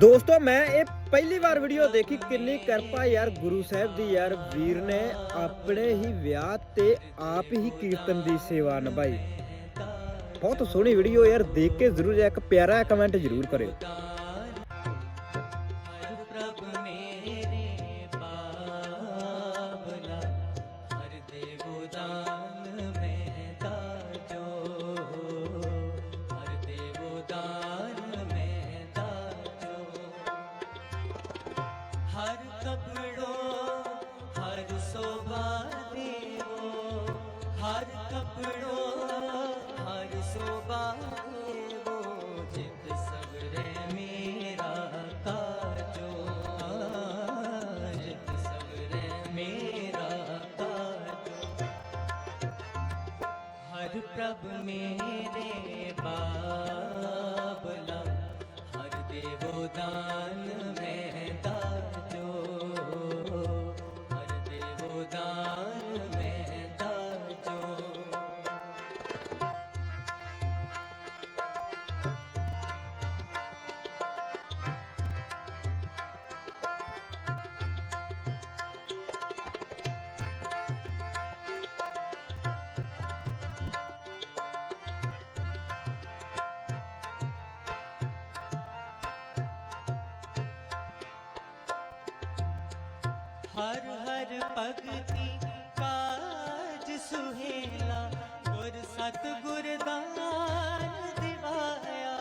ਦੋਸਤੋ, ਮੈਂ ਇਹ ਪਹਿਲੀ ਵਾਰ ਵੀਡੀਓ ਦੇਖੀ, ਕਿੰਨੀ ਕਿਰਪਾ ਯਾਰ ਗੁਰੂ ਸਾਹਿਬ ਦੀ। ਯਾਰ ਵੀਰ ਨੇ ਆਪਣੇ ਹੀ ਵਿਆਹ ਤੇ ਆਪ ਹੀ ਕੀਰਤਨ ਦੀ ਸੇਵਾ ਨਿਭਾਈ। ਬਹੁਤ ਸੋਹਣੀ ਵੀਡੀਓ ਯਾਰ, ਦੇਖ ਕੇ ਜ਼ਰੂਰ ਇੱਕ ਪਿਆਰਾ ਕਮੈਂਟ ਜ਼ਰੂਰ ਕਰਿਓ। ਪ੍ਰਭ ਮੇਰੇ ਪ੍ਰਭ ਮੇਰੇ ਬਾ ਹਰ ਹਰ ਭਗਤੀ ਕਾਜ ਸੁਹੇਲਾ ਗੁਰ ਸਤ ਗੁਰ ਦਾਨ ਦਿਵਾਇਆ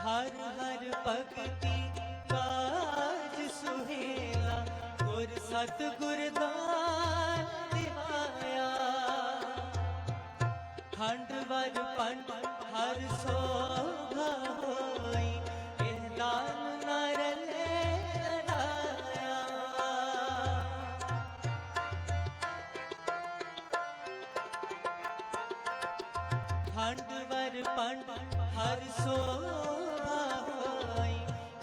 ਹਰ ਹਰ ਭਗਤੀ ਕਾਜ ਸੁਹੇਲਾ ਗੁਰ ਸਤ ਗੁਰ ਦਾਨ ਦਿਵਾਇਆ ਖੰਡ ਵਰ ਪੰਡ ਹਰ ਸੋ ਖੰਡ ਵਰ ਪੰਡ ਹਰ ਸੋਭਾ ਹੋਈ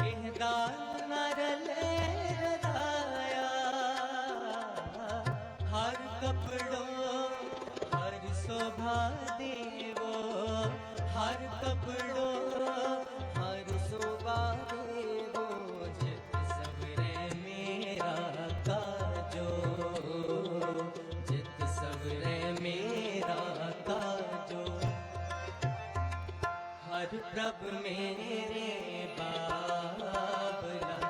ਇਹ ਦਾਨ ਨਰ ਲੈ ਹਰ ਕਪੜੋ ਹਰ ਸ਼ੋਭਾ ਦੇਵੋ ਹਰ ਕਪੜ ਹਰ ਪ੍ਰਭ ਮੇਰੇ ਬਾਬਲਾ